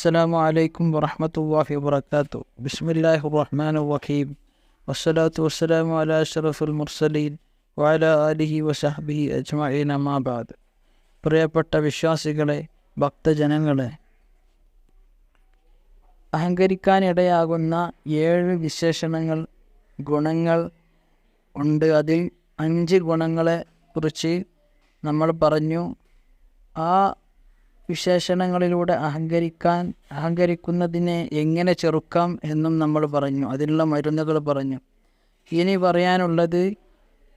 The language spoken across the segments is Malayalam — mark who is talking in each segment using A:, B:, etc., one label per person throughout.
A: السلام عليكم ورحمة الله وبركاته بسم الله الرحمن الرحيم والصلاة والسلام على أشرف المرسلين وعلى آله وصحبه أجمعين ما بعد പ്രിയപ്പെട്ട വിശ്വാസികളെ ഭക്തജനങ്ങളെ അഹങ്കരിക്കാനിടയാകുന്ന ഏഴ് വിശേഷണങ്ങൾ ഗുണങ്ങൾ ഉണ്ട് അതിൽ അഞ്ച് ഗുണങ്ങളെ കുറിച്ച് നമ്മൾ പറഞ്ഞു ആ വിശേഷണങ്ങളിലൂടെ അഹങ്കരിക്കാൻ അഹങ്കരിക്കുന്നതിനെ എങ്ങനെ ചെറുക്കാം എന്നും നമ്മൾ പറഞ്ഞു. അതിനുള്ള മരുന്നുകൾ പറഞ്ഞു. ഇനി പറയാനുള്ളത്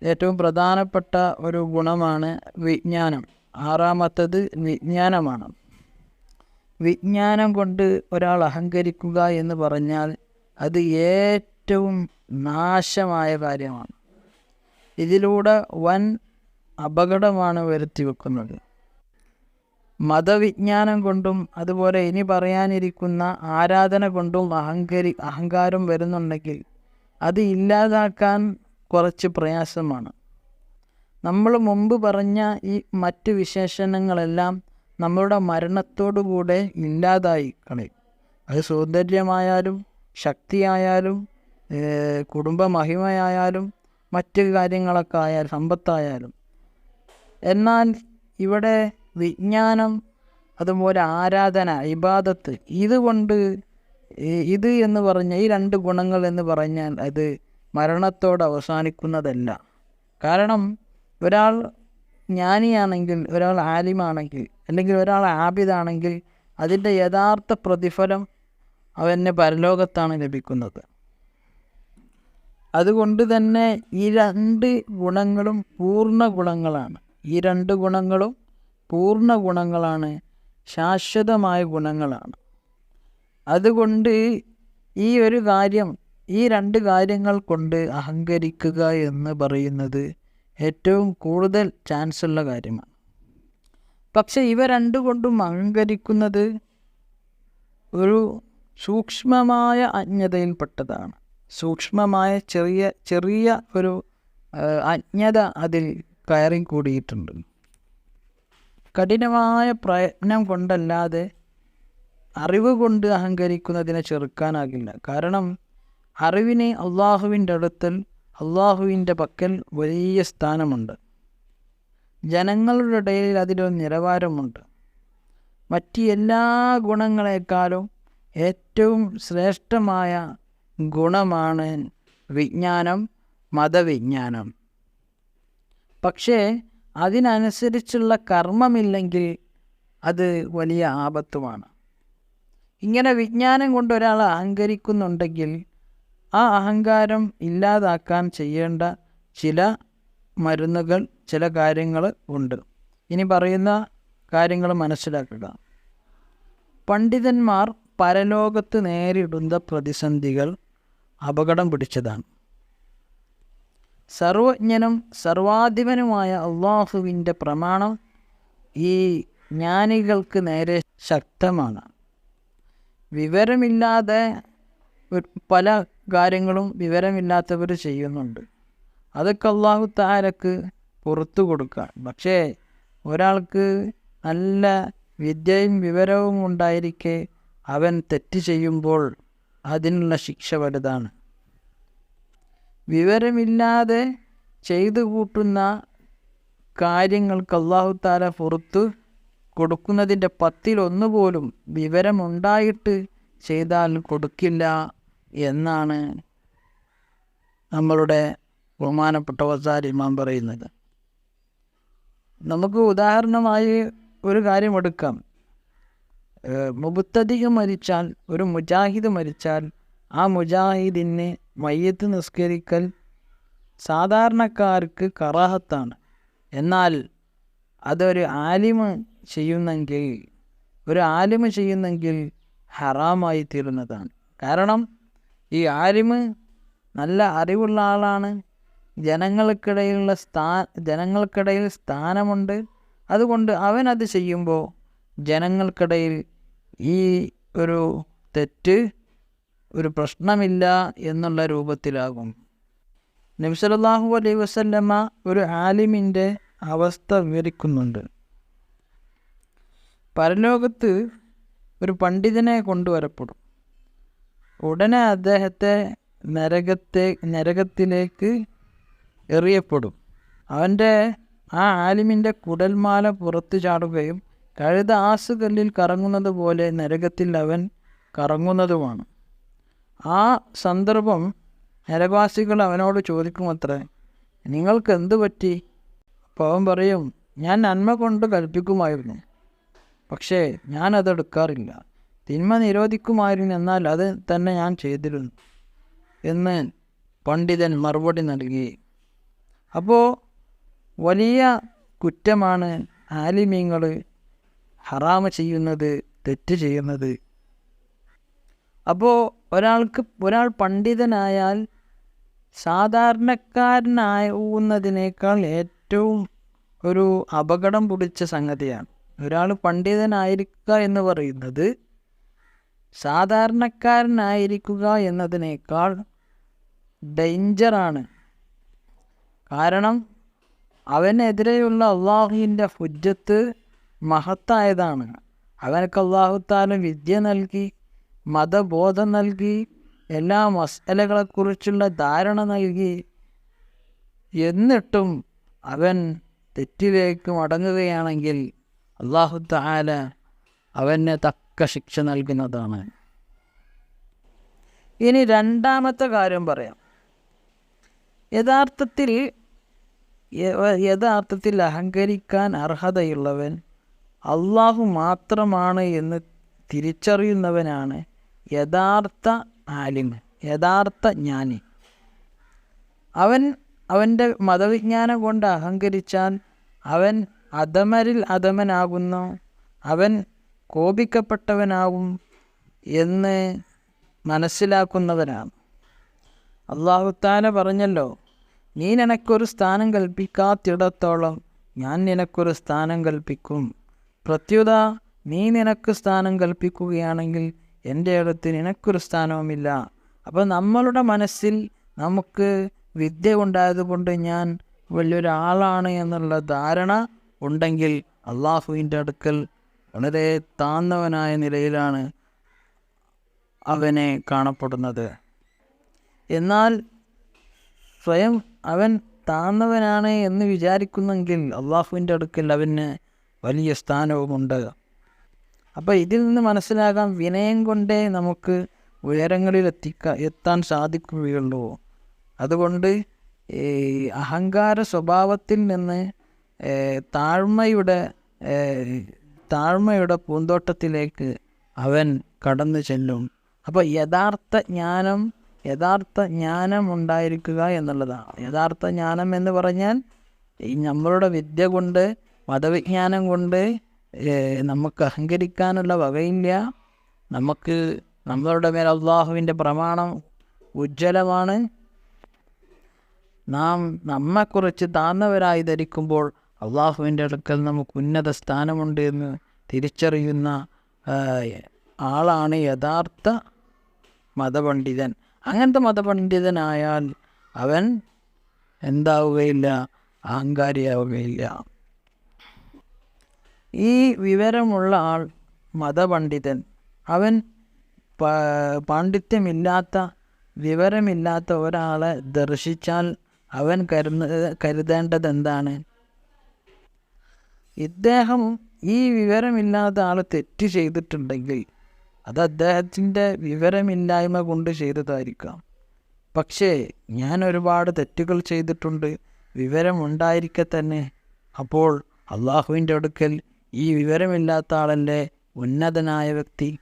A: ഏറ്റവും പ്രധാനപ്പെട്ട ഒരു ഗുണമാണ് വിജ്ഞാനം. ആറാമത്തത് വിജ്ഞാനമാണ്. വിജ്ഞാനം കൊണ്ട് ഒരാൾ അഹങ്കരിക്കുക എന്ന് പറഞ്ഞാൽ അത് ഏറ്റവും നാശമായ കാര്യമാണ്. ഇതിലൂടെ വൻ അപകടമാണ് വരുത്തി വെക്കുന്നത് മതവിജ്ഞാനം കൊണ്ടും അതുപോലെ ഇനി പറയാനിരിക്കുന്ന ആരാധന കൊണ്ടും അഹങ്കരി അഹങ്കാരം വരുന്നുണ്ടെങ്കിൽ അത് ഇല്ലാതാക്കാൻ കുറച്ച് പ്രയാസമാണ്. നമ്മൾ മുമ്പ് പറഞ്ഞ ഈ മറ്റ് വിശേഷണങ്ങളെല്ലാം നമ്മളുടെ മരണത്തോടുകൂടെ ഇല്ലാതായി കളയും. അത് സൗന്ദര്യമായാലും ശക്തിയായാലും കുടുംബ മഹിമയായാലും മറ്റ് കാര്യങ്ങളൊക്കെ ആയാലും സമ്പത്തായാലും. എന്നാൽ ഇവിടെ വിജ്ഞാനം അതുപോലെ ആരാധന ഇബാദത്ത് ഇതുകൊണ്ട് ഇത് എന്ന് പറഞ്ഞ ഈ രണ്ട് ഗുണങ്ങൾ എന്ന് പറഞ്ഞാൽ അത് മരണത്തോട് അവസാനിക്കുന്നതല്ല. കാരണം ഒരാൾ ജ്ഞാനിയാണെങ്കിൽ ഒരാൾ ആലിമാണെങ്കിൽ അല്ലെങ്കിൽ ഒരാൾ ആബിദാണെങ്കിൽ അതിന്റെ യഥാർത്ഥ പ്രതിഫലം അവന് പരലോകത്താണ് ലഭിക്കുന്നത്. അതുകൊണ്ട് തന്നെ ഈ രണ്ട് ഗുണങ്ങളും പൂർണ ഗുണങ്ങളാണ്. ഈ രണ്ട് ഗുണങ്ങളും പൂർണ ഗുണങ്ങളാണ് ശാശ്വതമായ ഗുണങ്ങളാണ്. അതുകൊണ്ട് ഈ ഒരു കാര്യം ഈ രണ്ട് കാര്യങ്ങൾ കൊണ്ട് അഹങ്കരിക്കുക എന്ന് പറയുന്നത് ഏറ്റവും കൂടുതൽ ചാൻസ് ഉള്ള കാര്യമാണ്. പക്ഷെ ഇവ രണ്ടു കൊണ്ടും അഹങ്കരിക്കുന്നത് ഒരു സൂക്ഷ്മമായ അജ്ഞതയിൽപ്പെട്ടതാണ്. സൂക്ഷ്മമായ ചെറിയ ചെറിയ ഒരു അജ്ഞത അതിൽ കയറി കൂടിയിട്ടുണ്ട് കഠിനമായ പ്രയത്നം കൊണ്ടല്ലാതെ അറിവ് കൊണ്ട് അഹങ്കരിക്കുന്നതിനെ ചെറുക്കാനാകില്ല. കാരണം അറിവിന് അള്ളാഹുവിന്റെ അടുത്തൽ അള്ളാഹുവിന്റെ പക്കൽ വലിയ സ്ഥാനമുണ്ട്. ജനങ്ങളുടെ ഇടയിൽ അതിലൊരു നിലവാരമുണ്ട്. മറ്റ് എല്ലാ ഗുണങ്ങളെക്കാളും ഏറ്റവും ശ്രേഷ്ഠമായ ഗുണമാണ് വിജ്ഞാനം മതവിജ്ഞാനം. പക്ഷേ അതിനനുസരിച്ചുള്ള കർമ്മമില്ലെങ്കിൽ അത് വലിയ ആപത്തുമാണ്. ഇങ്ങനെ വിജ്ഞാനം കൊണ്ട് ഒരാൾ അഹങ്കരിക്കുന്നുണ്ടെങ്കിൽ ആ അഹങ്കാരം ഇല്ലാതാക്കാൻ ചെയ്യേണ്ട ചില മരുന്നുകൾ ചില കാര്യങ്ങൾ ഉണ്ട്. ഇനി പറയുന്ന കാര്യങ്ങൾ മനസ്സിലാക്കുക. പണ്ഡിതന്മാർ പരലോകത്ത് നേരിടുന്ന പ്രതിസന്ധികൾ അപകടം പിടിച്ചതാണ്. സർവജ്ഞനും സർവാധിപനുമായ അള്ളാഹുവിന്റെ പ്രമാണം ഈ ജ്ഞാനികൾക്ക് നേരെ ശക്തമാണ്. വിവരമില്ലാതെ പല കാര്യങ്ങളും വിവരമില്ലാത്തവർ ചെയ്യുന്നുണ്ട്. അതൊക്കെ അള്ളാഹു താരക്ക് പുറത്തു കൊടുക്കുക പക്ഷേ ഒരാൾക്ക് നല്ല വിദ്യയും വിവരവും ഉണ്ടായിരിക്കെ അവൻ തെറ്റ് ചെയ്യുമ്പോൾ അതിനുള്ള ശിക്ഷ വലുതാണ്. വിവരമില്ലാതെ ചെയ്തു കൂട്ടുന്ന കാര്യങ്ങൾക്ക് അള്ളാഹു താല പുറത്ത് കൊടുക്കുന്നതിന്റെ പത്തിലൊന്ന് പോലും വിവരമുണ്ടായിട്ട് ചെയ്താൽ കൊടുക്കില്ല എന്നാണ് നമ്മളുടെ ബഹുമാനപ്പെട്ട വസാർ ഇമാം പറയുന്നത്. നമുക്ക് ഉദാഹരണമായി ഒരു കാര്യം എടുക്കാം മരിച്ചാൽ ഒരു മുജാഹിദ് മരിച്ചാൽ ആ മുജാഹിദിന് മയ്യത്ത് നിസ്കരിക്കൽ സാധാരണക്കാർക്ക് കറാഹത്താണ്. എന്നാൽ അതൊരു ആലിമ് ചെയ്യുന്നെങ്കിൽ ഒരു ആലിമ് ചെയ്യുന്നെങ്കിൽ ഹറാമായി തീരുന്നതാണ്. കാരണം ഈ ആലിമ് നല്ല അറിവുള്ള ആളാണ് ജനങ്ങൾക്കിടയിലുള്ള സ്ഥാ ജനങ്ങൾക്കിടയിൽ സ്ഥാനമുണ്ട്. അതുകൊണ്ട് അവൻ അത് ചെയ്യുമ്പോൾ ജനങ്ങൾക്കിടയിൽ ഈ ഒരു തെറ്റ് ഒരു പ്രശ്നമില്ല എന്നുള്ള രൂപത്തിലാകും. നബിസലാഹു അലൈ വസല്ലമ്മ ഒരു ആലിമിന്റെ അവസ്ഥ വിവരിക്കുന്നുണ്ട്. പരലോകത്ത് ഒരു പണ്ഡിതനെ കൊണ്ടുവരപ്പെടും. ഉടനെ അദ്ദേഹത്തെ നരകത്തെ നരകത്തിലേക്ക് എറിയപ്പെടും. അവന്റെ ആ ആലിമിന്റെ കുടൽമാല പുറത്തു ചാടുകയും കഴുത ആസുകല്ലിൽ കറങ്ങുന്നത് പോലെ നരകത്തിൽ അവൻ കറങ്ങുന്നതുമാണ്. ആ സന്ദർഭം നരവാസികൾ അവനോട് ചോദിക്കുമത്രേ നിങ്ങൾക്ക് എന്തു പറ്റി? അപ്പോൾ പറയും ഞാൻ നന്മ കൊണ്ട് കൽപ്പിക്കുമായിരുന്നു പക്ഷേ ഞാൻ അതെടുക്കാറില്ല തിന്മ നിരോധിക്കുമായിരുന്നു എന്നാൽ അത് തന്നെ ഞാൻ ചെയ്തിരുന്നു എന്ന് പണ്ഡിതൻ മറുപടി നൽകി. അപ്പോൾ വലിയ കുറ്റമാണ് ആലിമീങ്ങൾ ഹറാമ ചെയ്യുന്നത് തെറ്റ് ചെയ്യുന്നത്. അപ്പോൾ ഒരാൾക്ക് ഒരാൾ പണ്ഡിതനായാൽ സാധാരണക്കാരനാവുന്നതിനേക്കാൾ ഏറ്റവും ഒരു അപകടം പിടിച്ച സംഗതിയാണ്. ഒരാൾ പണ്ഡിതനായിരിക്കുക എന്ന് പറയുന്നത് സാധാരണക്കാരനായിരിക്കുക എന്നതിനേക്കാൾ ഡേഞ്ചറാണ് കാരണം അവനെതിരെയുള്ള അള്ളാഹുവിന്റെ ഹുജ്ജത്ത് മഹത്തായതാണ്. അവനക്ക് അള്ളാഹുത്താലും വിദ്യ നൽകി മതബോധം നൽകി എല്ലാ മസലകളെക്കുറിച്ചുള്ള ധാരണ നൽകി. എന്നിട്ടും അവൻ തെറ്റിലേക്ക് മടങ്ങുകയാണെങ്കിൽ അള്ളാഹു താല അവന് തക്ക ശിക്ഷ നൽകുന്നതാണ്. ഇനി രണ്ടാമത്തെ കാര്യം പറയാം. യഥാർത്ഥത്തിൽ യഥാർത്ഥത്തിൽ അഹങ്കരിക്കാൻ അർഹതയുള്ളവൻ അള്ളാഹു മാത്രമാണ് എന്ന് തിരിച്ചറിയുന്നവനാണ്. യഥാർത്ഥ ആലിമ് യഥാർത്ഥ ജ്ഞാനി. അവൻ അവന്റെ മതവിജ്ഞാനം കൊണ്ട് അഹങ്കരിച്ചാൽ അവൻ അധമരിൽ അധമനാകുന്നു അവൻ കോപിക്കപ്പെട്ടവനാകും എന്ന് മനസ്സിലാക്കുന്നവനാണ്. അള്ളാഹുത്താല പറഞ്ഞല്ലോ നീ നിനക്കൊരു സ്ഥാനം കൽപ്പിക്കാത്തിടത്തോളം ഞാൻ നിനക്കൊരു സ്ഥാനം കൽപ്പിക്കും. പ്രത്യുത നീ നിനക്ക് സ്ഥാനം കൽപ്പിക്കുകയാണെങ്കിൽ എന്റെ അടുത്ത് നിനക്കൊരു സ്ഥാനവുമില്ല. അപ്പോൾ നമ്മളുടെ മനസ്സിൽ നമുക്ക് വിദ്യ ഉണ്ടായതുകൊണ്ട് ഞാൻ വലിയൊരാളാണ് എന്നുള്ള ധാരണ ഉണ്ടെങ്കിൽ അള്ളാഹുവിന്റെ അടുക്കൽ വളരെ താന്നവനായ നിലയിലാണ് അവനെ കാണപ്പെടുന്നത്. എന്നാൽ സ്വയം അവൻ താന്നവനാണ് എന്ന് വിചാരിക്കുന്നെങ്കിൽ അള്ളാഹുവിന്റെ അടുക്കൽ അവന് വലിയ സ്ഥാനവുമുണ്ട്. അപ്പോൾ ഇതിൽ നിന്ന് മനസ്സിലാകാം വിനയം കൊണ്ടേ നമുക്ക് ഉയരങ്ങളിൽ എത്തിക്കാൻ എത്താൻ സാധിക്കുകയുള്ളൂ. അതുകൊണ്ട് ഈ അഹങ്കാര സ്വഭാവത്തിൽ നിന്ന് താഴ്മയുടെ താഴ്മയുടെ പൂന്തോട്ടത്തിലേക്ക് അവൻ കടന്നു ചെല്ലും. അപ്പോൾ യഥാർത്ഥ ജ്ഞാനം യഥാർത്ഥ ജ്ഞാനം ഉണ്ടായിരിക്കുക എന്നുള്ളതാണ്. യഥാർത്ഥ ജ്ഞാനം എന്ന് പറഞ്ഞാൽ ഈ നമ്മളുടെ വിദ്യ കൊണ്ട് മതവിജ്ഞാനം കൊണ്ട് നമുക്ക് അഹങ്കരിക്കാനുള്ള വകയില്ല. നമുക്ക് നമ്മളുടെ മേൽ അള്ളാഹുവിന്റെ പ്രമാണം ഉജ്ജ്വലമാണ്. നാം നമ്മെക്കുറിച്ച് താഴ്ന്നവരായി ധരിക്കുമ്പോൾ അള്ളാഹുവിന്റെ അടുക്കൽ നമുക്ക് ഉന്നത സ്ഥാനമുണ്ട് എന്ന് തിരിച്ചറിയുന്ന ആളാണ് യഥാർത്ഥ മതപണ്ഡിതൻ. അങ്ങനത്തെ മതപണ്ഡിതനായാൽ അവൻ എന്താവുകയില്ല? അഹങ്കാരിയാവുകയില്ല. ഈ വിവരമുള്ള ആൾ മതപണ്ഡിതൻ. അവൻ പാണ്ഡിത്യമില്ലാത്ത വിവരമില്ലാത്ത ഒരാളെ ദർശിച്ചാൽ അവൻ കരുന്ന കരുതേണ്ടത് എന്താണ് ഇദ്ദേഹം ഈ വിവരമില്ലാത്ത ആൾ തെറ്റ് ചെയ്തിട്ടുണ്ടെങ്കിൽ അത് അദ്ദേഹത്തിന്റെ വിവരമില്ലായ്മ കൊണ്ട് ചെയ്തതായിരിക്കാം. പക്ഷേ ഞാൻ ഒരുപാട് തെറ്റുകൾ ചെയ്തിട്ടുണ്ട്. വിവരമുണ്ടായിരിക്കെ തന്നെ. അപ്പോൾ അള്ളാഹുവിന്റെ അടുക്കൽ ഈ വിവരമില്ലാത്ത ആളല്ലേ ഉന്നതനായ വ്യക്തി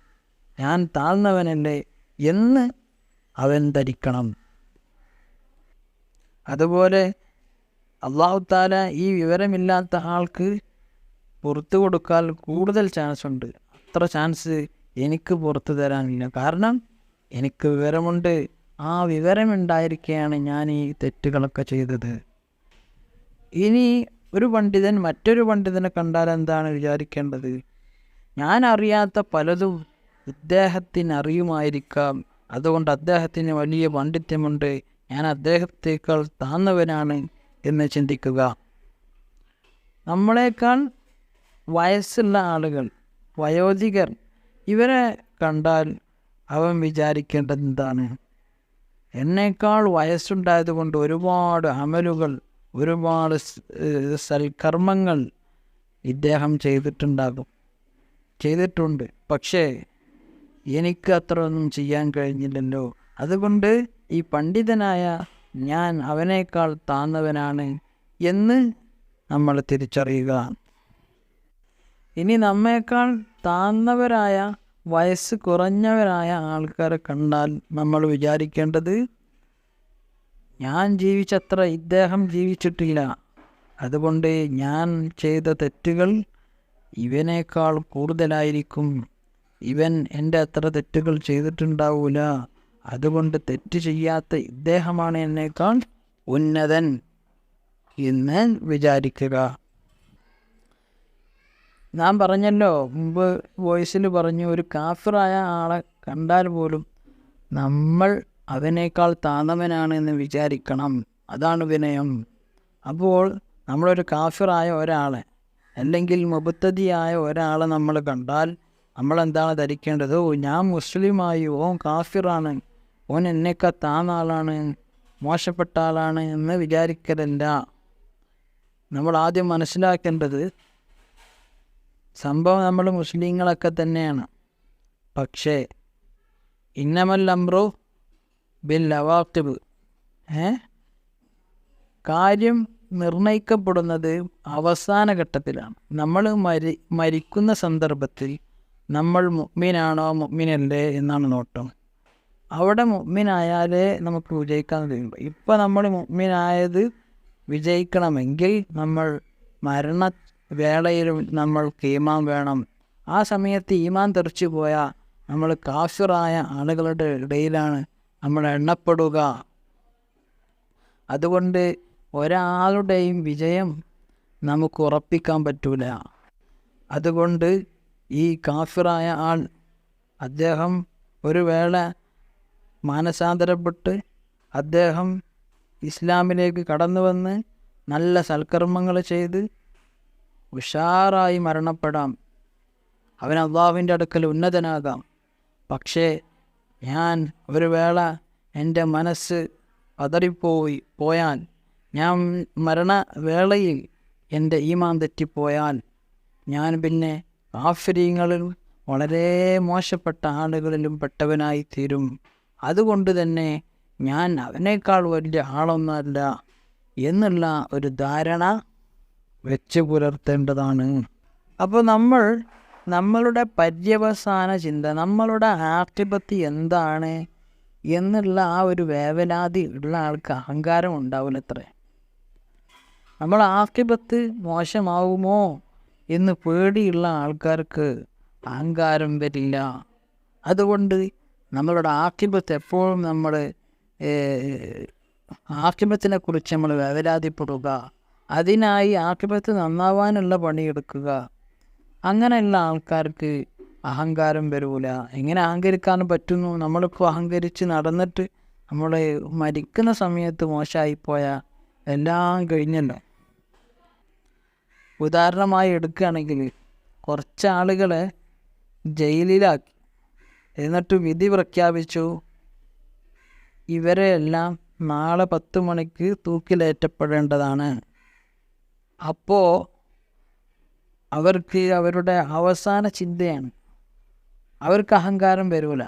A: ഞാൻ താഴ്ന്നവനല്ലേ എന്ന് അവൻ ധരിക്കണം. അതുപോലെ അള്ളാഹു താല ഈ വിവരമില്ലാത്ത ആൾക്ക് പുറത്തു കൊടുക്കാൻ കൂടുതൽ ചാൻസ് ഉണ്ട്. അത്ര ചാൻസ് എനിക്ക് പുറത്തു തരാനില്ല. കാരണം എനിക്ക് വിവരമുണ്ട്. ആ വിവരമുണ്ടായിരിക്കെയാണ് ഞാൻ ഈ തെറ്റുകളൊക്കെ ചെയ്തത്. ഇനി ഒരു പണ്ഡിതൻ മറ്റൊരു പണ്ഡിതനെ കണ്ടാൽ എന്താണ് വിചാരിക്കേണ്ടത്? ഞാൻ അറിയാത്ത പലതും ഇദ്ദേഹത്തിന് അറിയുമായിരിക്കാം അതുകൊണ്ട് അദ്ദേഹത്തിന് വലിയ പാണ്ഡിത്യമുണ്ട്. ഞാൻ അദ്ദേഹത്തേക്കാൾ താന്നവനാണ് എന്ന് ചിന്തിക്കുക. നമ്മളെക്കാൾ വയസ്സുള്ള ആളുകൾ വയോധികർ ഇവരെ കണ്ടാൽ അവൻ വിചാരിക്കേണ്ടത് എന്താണ്? എന്നേക്കാൾ വയസ്സുണ്ടായതുകൊണ്ട് ഒരുപാട് അമലുകൾ ഒരുപാട് സൽക്കർമ്മങ്ങൾ ഇദ്ദേഹം ചെയ്തിട്ടുണ്ടാകും. ചെയ്തിട്ടുണ്ട്. പക്ഷേ എനിക്ക് അത്ര ഒന്നും ചെയ്യാൻ കഴിഞ്ഞില്ലല്ലോ. അതുകൊണ്ട് ഈ പണ്ഡിതനായ ഞാൻ അവനേക്കാൾ താന്നവനാണ് എന്ന് നമ്മൾ തിരിച്ചറിയുക. ഇനി നമ്മേക്കാൾ താന്നവരായ വയസ്സ് കുറഞ്ഞവരായ ആൾക്കാരെ കണ്ടാൽ നമ്മൾ വിചാരിക്കേണ്ടത് ഞാൻ ജീവിച്ചത്ര ഇദ്ദേഹം ജീവിച്ചിട്ടില്ല. അതുകൊണ്ട് ഞാൻ ചെയ്ത തെറ്റുകൾ ഇവനേക്കാൾ കൂടുതലായിരിക്കും. ഇവൻ എന്റെ അത്ര തെറ്റുകൾ ചെയ്തിട്ടുണ്ടാവൂല. അതുകൊണ്ട് തെറ്റ് ചെയ്യാത്ത ഇദ്ദേഹമാണ് എന്നേക്കാൾ ഉന്നതൻ എന്ന് വിചാരിക്കുക. ഞാൻ പറഞ്ഞല്ലോ മുമ്പ് വോയിസിൽ പറഞ്ഞു ഒരു കാഫിറായ ആളെ കണ്ടാൽ പോലും നമ്മൾ അവനേക്കാൾ താന്നവനാണ് എന്ന് വിചാരിക്കണം. അതാണ് വിനയം. അപ്പോൾ നമ്മളൊരു കാഫിറായ ഒരാളെ അല്ലെങ്കിൽ മുബത്തതിയായ ഒരാളെ നമ്മൾ കണ്ടാൽ നമ്മളെന്താണ് ധരിക്കേണ്ടത്? ഞാൻ മുസ്ലിമായി ഓൻ കാഫിറാണ്. ഓൻ എന്നെക്ക താന്ന ആളാണ് മോശപ്പെട്ട ആളാണ് എന്ന് വിചാരിക്കലല്ല. നമ്മൾ ആദ്യം മനസ്സിലാക്കേണ്ടത് സംഭവം നമ്മൾ മുസ്ലിങ്ങളൊക്കെ തന്നെയാണ്. പക്ഷേ ഇന്നമൽ അമ്രു ബിൽ ലവാക്കിബ് ഏ? കാര്യം നിർണയിക്കപ്പെടുന്നത് അവസാന ഘട്ടത്തിലാണ്. നമ്മൾ മരി മരിക്കുന്ന സന്ദർഭത്തിൽ നമ്മൾ മുഗ്മിനാണോ മുഗ്മിനല്ലേ എന്നാണ് നോട്ടം. അവിടെ മുഗ്മിനായാലേ നമുക്ക് വിജയിക്കാൻ കഴിയുള്ളൂ. ഇപ്പം നമ്മൾ മുഗ്മിനായത് വിജയിക്കണമെങ്കിൽ നമ്മൾ മരണ വേളയിൽ നമ്മൾക്ക് ഈമാൻ വേണം. ആ സമയത്ത് ഈമാൻ തെറിച്ചു പോയാൽ നമ്മൾ കാഫിറായ ആളുകളുടെ ഇടയിലാണ് നമ്മൾ എണ്ണപ്പെടുക. അതുകൊണ്ട് ഒരാളുടെയും വിജയം നമുക്ക് ഉറപ്പിക്കാൻ പറ്റൂല. അതുകൊണ്ട് ഈ കാഫിറായ ആൾ അദ്ദേഹം ഒരു വേള മാനസാന്തരപ്പെട്ട് അദ്ദേഹം ഇസ്ലാമിലേക്ക് കടന്നു വന്ന് നല്ല സൽക്കർമ്മങ്ങൾ ചെയ്ത് ഉഷാറായി മരണപ്പെടാം. അവൻ അള്ളാഹുവിന്റെ അടുക്കൽ ഉന്നതനാകാം. പക്ഷേ ഞാൻ ഒരു വേള എന്റെ മനസ്സ് പതറിപ്പോയി പോയാൽ ഞാൻ മരണവേളയിൽ എന്റെ ഈമാൻ തെറ്റിപ്പോയാൽ. ഞാൻ പിന്നെ ആഫ്രീങ്ങളിൽ വളരെ മോശപ്പെട്ട ആളുകളിലും പെട്ടവനായി തീരും അതുകൊണ്ട് തന്നെ ഞാൻ അവനേക്കാൾ വലിയ ആളൊന്നുമല്ല എന്നുള്ള ഒരു ധാരണ വെച്ച് പുലർത്തേണ്ടതാണ്. അപ്പോൾ നമ്മൾ നമ്മളുടെ പര്യവസാന ചിന്ത നമ്മളുടെ ആർട്ടിപത്തി എന്താണ് എന്നുള്ള ആ ഒരു വേവലാതി ഉള്ള ആൾക്ക് അഹങ്കാരം ഉണ്ടാവില്ല അത്രേ നമ്മൾ ആർട്ടിപത്ത് മോശമാവുമോ എന്ന് പേടിയുള്ള ആൾക്കാർക്ക് അഹങ്കാരം വരില്ല. അതുകൊണ്ട് നമ്മളുടെ ആക്തിപത്ത് എപ്പോഴും നമ്മൾ ആക്തിപത്തിനെ കുറിച്ച് നമ്മൾ വേവലാതിപ്പെടുക അതിനായി ആക്തിപത്ത് നന്നാവാനുള്ള പണിയെടുക്കുക അങ്ങനെയുള്ള ആൾക്കാർക്ക് അഹങ്കാരം വരൂല. എങ്ങനെ അഹങ്കരിക്കാൻ പറ്റുന്നു? നമ്മളിപ്പോൾ അഹങ്കരിച്ച് നടന്നിട്ട് നമ്മൾ മരിക്കുന്ന സമയത്ത് മോശമായിപ്പോയ എല്ലാം കഴിഞ്ഞല്ലോ. ഉദാഹരണമായി എടുക്കുകയാണെങ്കിൽ കുറച്ച് ആളുകളെ ജയിലിലാക്കി. എന്നിട്ട് വിധി പ്രഖ്യാപിച്ചു ഇവരെയെല്ലാം നാളെ പത്ത് മണിക്ക് തൂക്കിലേറ്റപ്പെടേണ്ടതാണ്. അപ്പോൾ അവർക്ക് അവരുടെ അവസാന ചിന്തയാണ്. അവർക്ക് അഹങ്കാരം വരൂല.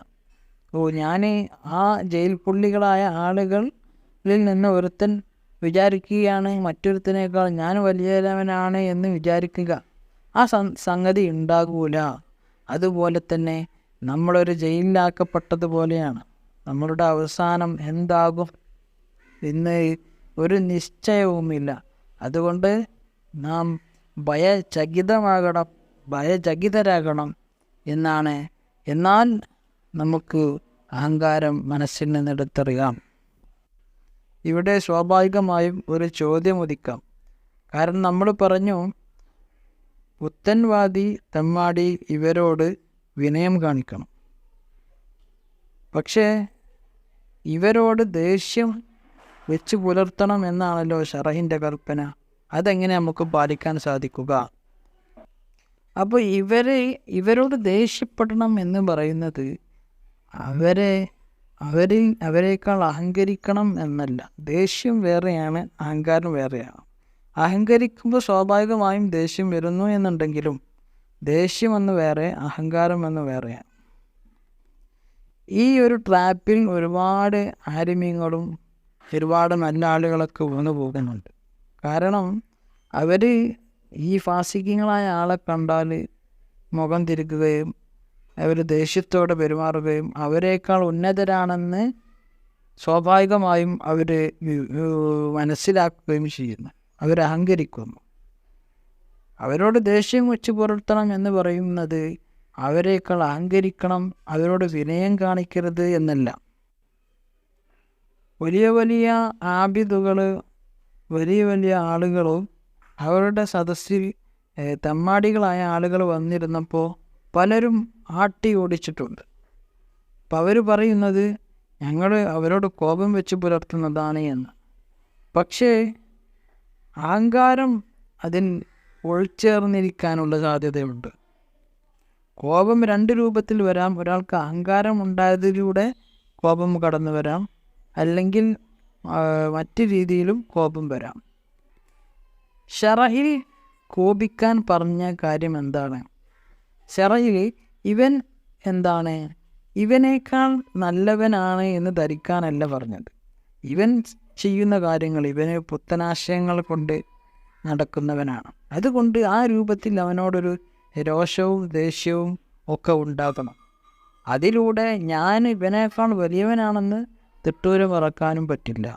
A: ഓ ഞാൻ ആ ജയിൽ പുള്ളികളായ ആളുകളിൽ നിന്ന് ഒരുത്തൻ വിചാരിക്കുകയാണ് മറ്റൊരുത്തനേക്കാൾ ഞാൻ വലിയവനാണ് എന്ന് വിചാരിക്കുക. ആ സംഗതി ഉണ്ടാകൂല. അതുപോലെ തന്നെ നമ്മളൊരു ജയിലിലാക്കപ്പെട്ടതുപോലെയാണ്. നമ്മളുടെ അവസാനം എന്താകും ഇന്ന് ഒരു നിശ്ചയവുമില്ല. അതുകൊണ്ട് നാം ഭയചകിതമാകണം ഭയചകിതരാകണം എന്നാണ്. എന്നാൽ നമുക്ക് അഹങ്കാരം മനസ്സിൽ നിന്നെടുത്തറിയാം ഇവിടെ സ്വാഭാവികമായും ഒരു ചോദ്യം ഉദിക്കാം കാരണം നമ്മൾ പറഞ്ഞു പുത്തൻവാദി തെമ്മാടി ഇവരോട് വിനയം കാണിക്കണം. പക്ഷേ ഇവരോട് ദേഷ്യം വെച്ച് പുലർത്തണം എന്നാണല്ലോ ഷറഹിന്റെ കൽപ്പന. അതെങ്ങനെ നമുക്ക് പാലിക്കാൻ സാധിക്കുക? അപ്പോൾ ഇവരെ ഇവരോട് ദേഷ്യപ്പെടണം എന്ന് പറയുന്നത് അവരെ അവരിൽ അവരെക്കാൾ അഹങ്കരിക്കണം എന്നല്ല. ദേഷ്യം വേറെയാണ് അഹങ്കാരം വേറെയാണ്. അഹങ്കരിക്കുമ്പോൾ സ്വാഭാവികമായും ദേഷ്യം വരുന്നു എന്നുണ്ടെങ്കിലും ദേഷ്യം എന്ന് വേറെ അഹങ്കാരം എന്ന് വേറെയാണ്. ഈ ഒരു ട്രാപ്പിൽ ഒരുപാട് ആരുമ്യങ്ങളും ഒരുപാട് നല്ല ആളുകളൊക്കെ വന്നു പോകുന്നുണ്ട് കാരണം അവർ ഈ ഫാസിക്കങ്ങളായ ആളെ കണ്ടാൽ മുഖം തിരിക്കുകയും അവർ ദേഷ്യത്തോടെ പെരുമാറുകയും അവരെക്കാൾ ഉന്നതരാണെന്ന് സ്വാഭാവികമായും അവർ മനസ്സിലാക്കുകയും ചെയ്യുന്നു. അവരഹങ്കരിക്കുന്നു അവരോട് ദേഷ്യം വെച്ച് പുലർത്തണം എന്ന് പറയുന്നത് അവരെക്കാൾ അഹങ്കരിക്കണം അവരോട് വിനയം കാണിക്കരുത് എന്നല്ല. വലിയ വലിയ ആബിദുകൾ വലിയ വലിയ ആളുകളും അവരുടെ സദസ്സിൽ തമ്മാടികളായ ആളുകൾ വന്നിരുന്നപ്പോൾ പലരും ആട്ടി ഓടിച്ചിട്ടുണ്ട്. അപ്പം അവർ പറയുന്നത് ഞങ്ങൾ അവരോട് കോപം വെച്ച് പുലർത്തുന്നതാണ് എന്ന്. പക്ഷേ അഹങ്കാരം അതിൽ ഒളിച്ചേർന്നിരിക്കാനുള്ള സാധ്യതയുണ്ട്. കോപം രണ്ട് രൂപത്തിൽ വരാം. ഒരാൾക്ക് അഹങ്കാരം ഉണ്ടായതിലൂടെ കോപം കടന്നു വരാം. അല്ലെങ്കിൽ മറ്റ് രീതിയിലും കോപം വരാം. ഷറഹിൽ കോപിക്കാൻ പറഞ്ഞ കാര്യം എന്താണ്? ഷറഹിൽ ഇവൻ എന്താണ്? ഇവനേക്കാൾ നല്ലവനാണ് എന്ന് ധരിക്കാനല്ല പറഞ്ഞത്. ഇവൻ ചെയ്യുന്ന കാര്യങ്ങൾ ഇവന് പുത്തനാശയങ്ങൾ കൊണ്ട് നടക്കുന്നവനാണ്. അതുകൊണ്ട് ആ രൂപത്തിൽ അവനോടൊരു രോഷവും ദേഷ്യവും ഒക്കെ ഉണ്ടാകണം. അതിലൂടെ ഞാൻ ഇവനേക്കാൾ വലിയവനാണെന്ന് തിട്ടൂര മറക്കാനും പറ്റില്ല.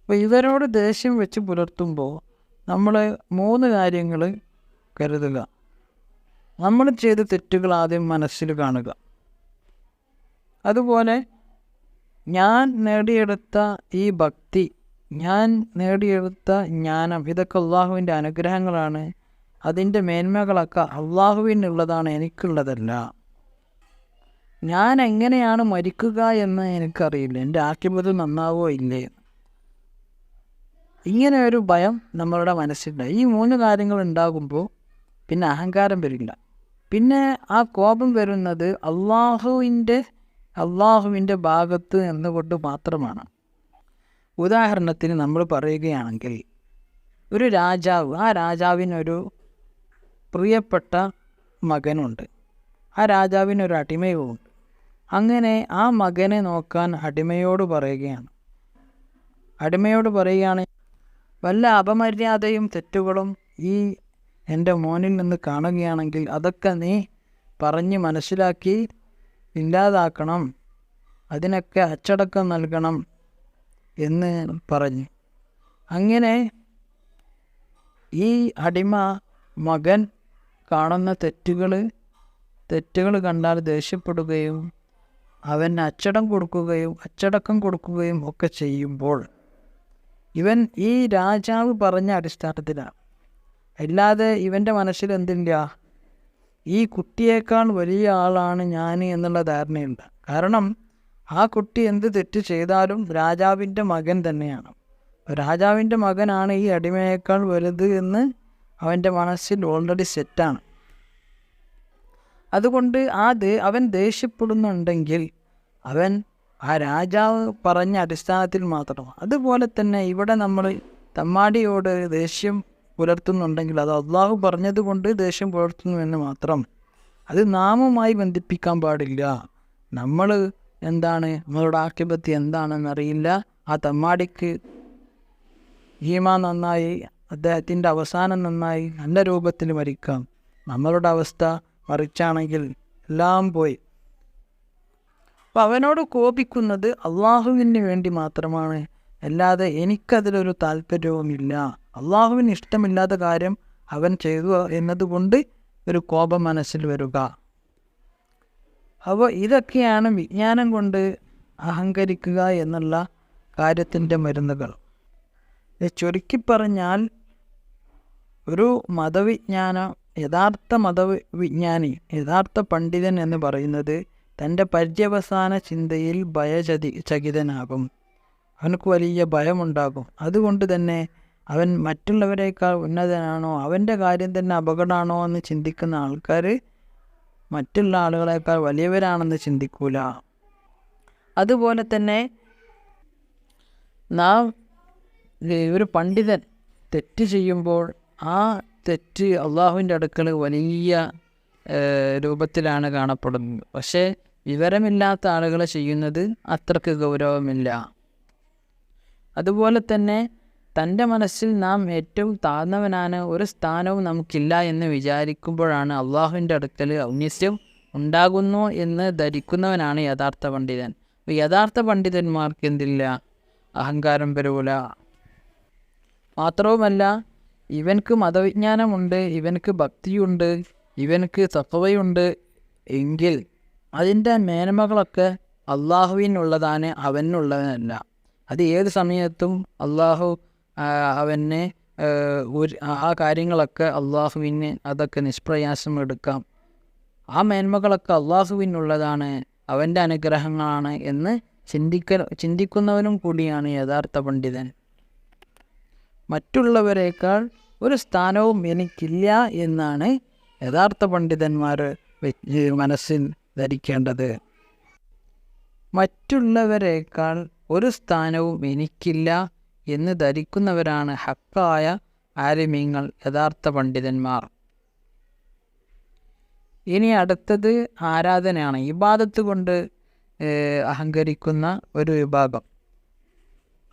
A: അപ്പോൾ ഇവരോട് ദേഷ്യം വെച്ച് പുലർത്തുമ്പോൾ നമ്മൾ മൂന്ന് കാര്യങ്ങൾ കരുതുക. നമ്മൾ ചെയ്ത തെറ്റുകൾ ആദ്യം മനസ്സിൽ കാണുക. അതുപോലെ ഞാൻ നേടിയെടുത്ത ഈ ഭക്തി ഞാൻ നേടിയെടുത്ത ജ്ഞാനം ഇതൊക്കെ അള്ളാഹുവിന്റെ അനുഗ്രഹങ്ങളാണ്. അതിന്റെ മേന്മകളൊക്കെ അള്ളാഹുവിനുള്ളതാണ് എനിക്കുള്ളതല്ല. ഞാൻ എങ്ങനെയാണ് മരിക്കുക എന്ന് എനിക്കറിയില്ല. എന്റെ ആക്കിപത് നന്നാവോ ഇല്ലേ? ഇങ്ങനെ ഒരു ഭയം നമ്മളുടെ മനസ്സിലുണ്ട് ഈ മൂന്ന് കാര്യങ്ങൾ ഉണ്ടാകുമ്പോൾ പിന്നെ അഹങ്കാരം വരില്ല. പിന്നെ ആ കോപം വരുന്നത് അള്ളാഹുവിന്റെ അള്ളാഹുവിന്റെ ഭാഗത്ത് എന്നുകൊണ്ട് മാത്രമാണ്. ഉദാഹരണത്തിന് നമ്മൾ പറയുകയാണെങ്കിൽ ഒരു രാജാവ് ആ രാജാവിനൊരു പ്രിയപ്പെട്ട മകനുണ്ട്. ആ രാജാവിനൊരു അടിമയുമുണ്ട്. അങ്ങനെ ആ മകനെ നോക്കാൻ അടിമയോട് പറയുകയാണ്. അടിമയോട് പറയുകയാണ് വല്ല അപമര്യാദയും തെറ്റുകളും ഈ എന്റെ മോനിൽ നിന്ന് കാണുകയാണെങ്കിൽ അതൊക്കെ നീ പറഞ്ഞ് മനസ്സിലാക്കി ഇല്ലാതാക്കണം. അതിനൊക്കെ അച്ചടക്കം നൽകണം എന്ന് പറഞ്ഞു. അങ്ങനെ ഈ അടിമ മകൻ കാണുന്ന തെറ്റുകൾ തെറ്റുകൾ കണ്ടാൽ ദേഷ്യപ്പെടുകയും അവൻ അച്ചടം കൊടുക്കുകയും അച്ചടക്കം കൊടുക്കുകയും ഒക്കെ ചെയ്യുമ്പോൾ ഇവൻ ഈ രാജാവ് പറഞ്ഞ അടിസ്ഥാനത്തിലാണ് അല്ലാതെ ഇവന്റെ മനസ്സിൽ എന്തില്ല? ഈ കുട്ടിയേക്കാൾ വലിയ ആളാണ് ഞാൻ എന്നുള്ള ധാരണയുണ്ട്. കാരണം ആ കുട്ടി എന്ത് തെറ്റ് ചെയ്താലും രാജാവിന്റെ മകൻ തന്നെയാണ്. രാജാവിന്റെ മകനാണ് ഈ അടിമയേക്കാൾ വലുത് എന്ന് അവന്റെ മനസ്സിൽ ഓൾറെഡി സെറ്റാണ് അതുകൊണ്ട് ആ ദേ അവൻ ദേഷ്യപ്പെടുന്നുണ്ടെങ്കിൽ അവൻ ആ രാജാവ് പറഞ്ഞ അടിസ്ഥാനത്തിൽ മാത്രം. അതുപോലെ തന്നെ ഇവിടെ നമ്മൾ തമ്മാടിയോട് ദേഷ്യം പുലർത്തുന്നുണ്ടെങ്കിൽ അത് അള്ളാഹു പറഞ്ഞതുകൊണ്ട് ദേഷ്യം പുലർത്തുന്നു എന്ന് മാത്രം. അത് നാമുമായി ബന്ധിപ്പിക്കാൻ പാടില്ല. നമ്മൾ എന്താണ് നമ്മളുടെ ആക്കിപത്തി എന്താണെന്നറിയില്ല ആ തമ്മാടിക്ക് ഹീമ നന്നായി അദ്ദേഹത്തിന്റെ അവസാനം നന്നായി നല്ല രൂപത്തിൽ മരിക്കാം. നമ്മളുടെ അവസ്ഥ മറിച്ചാണെങ്കിൽ എല്ലാം പോയി. അപ്പം അവനോട് കോപിക്കുന്നത് അള്ളാഹുവിന് വേണ്ടി മാത്രമാണ്. അല്ലാതെ എനിക്കതിലൊരു താല്പര്യവുമില്ല. അള്ളാഹുവിന് ഇഷ്ടമില്ലാത്ത കാര്യം അവൻ ചെയ്തു എന്നതുകൊണ്ട് ഒരു കോപം മനസ്സിൽ വരുക. അപ്പോൾ ഇതൊക്കെയാണ് വിജ്ഞാനം കൊണ്ട് അഹങ്കരിക്കുക എന്നുള്ള കാര്യത്തിന്റെ മരുന്നുകൾ. ചുരുക്കി പറഞ്ഞാൽ ഒരു മതവിജ്ഞാന യഥാർത്ഥ മതവിജ്ഞാനി യഥാർത്ഥ പണ്ഡിതൻ എന്ന് പറയുന്നത് തന്റെ പര്യവസാന ചിന്തയിൽ ഭയചതി ചകിതനാകും. അവനക്ക് വലിയ ഭയമുണ്ടാകും. അതുകൊണ്ട് തന്നെ അവൻ മറ്റുള്ളവരെക്കാൾ ഉന്നതനാണോ അവന്റെ കാര്യം തന്നെ അപകടമാണോ എന്ന് ചിന്തിക്കുന്ന ആൾക്കാർ മറ്റുള്ള ആളുകളെക്കാൾ വലിയവരാണെന്ന് ചിന്തിക്കൂല. അതുപോലെ തന്നെ നാം ഒരു പണ്ഡിതൻ തെറ്റ് ചെയ്യുമ്പോൾ ആ തെറ്റ് അള്ളാഹുവിന്റെ അടുക്കൽ വലിയ രൂപത്തിലാണ് കാണപ്പെടുന്നത്. പക്ഷേ വിവരമില്ലാത്ത ആളുകൾ ചെയ്യുന്നത് അത്രയ്ക്ക് ഗൗരവമില്ല. അതുപോലെ തന്നെ തന്റെ മനസ്സിൽ നാം ഏറ്റവും താഴ്ന്നവനാണ് ഒരു സ്ഥാനവും നമുക്കില്ല എന്ന് വിചാരിക്കുമ്പോഴാണ് അള്ളാഹുവിന്റെ അടുക്കൽ ഔന്നസ്യം ഉണ്ടാകുന്നു എന്ന് ധരിക്കുന്നവനാണ് യഥാർത്ഥ പണ്ഡിതൻ. യഥാർത്ഥ പണ്ഡിതന്മാർക്ക് എന്തില്ല? അഹങ്കാരം വരൂല മാത്രവുമല്ല ഇവൻക്ക് മതവിജ്ഞാനമുണ്ട് ഇവനക്ക് ഭക്തിയുണ്ട് ഇവനക്ക് തത്വയുണ്ട്. എങ്കിൽ അതിന്റെ മേന്മകളൊക്കെ അള്ളാഹുവിനുള്ളതാണ് അവനുള്ളവനല്ല അത് ഏത് സമയത്തും അള്ളാഹു അവനെ ഒരു ആ കാര്യങ്ങളൊക്കെ അള്ളാഹുവിന് അതൊക്കെ നിഷ്പ്രയാസം എടുക്കാം. ആ മേന്മകളൊക്കെ അള്ളാഹുവിനുള്ളതാണ് അവന്റെ അനുഗ്രഹങ്ങളാണ് എന്ന് ചിന്തിക്ക ചിന്തിക്കുന്നവനും കൂടിയാണ് യഥാർത്ഥ പണ്ഡിതൻ. മറ്റുള്ളവരെക്കാൾ ഒരു സ്ഥാനവും എനിക്കില്ല എന്നാണ് യഥാർത്ഥ പണ്ഡിതന്മാർ മനസ്സിൽ ധരിക്കേണ്ടത്. മറ്റുള്ളവരെക്കാൾ ഒരു സ്ഥാനവും എനിക്കില്ല എന്ന് ധരിക്കുന്നവരാണ് ഹക്കായ ആലിമീങ്ങൾ യഥാർത്ഥ പണ്ഡിതന്മാർ. ഇനി അടുത്തത് ആരാധനയാണ്. ഇബാദത്ത് കൊണ്ട് അഹങ്കരിക്കുന്ന ഒരു വിഭാഗം.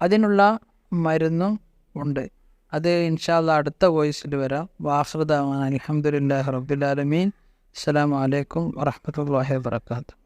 A: അതിനുള്ള മരുന്നും ഉണ്ട്. അത് ഇൻഷാല്ല അടുത്ത വോയിസിൽ വരാം. വാഹൃദാൻ അലഹമുല്ലാ റബ്ബുലാലമീൻ അസ്സാം വലൈക്കും വാഹമത്തല്ലാഹി വാത്തു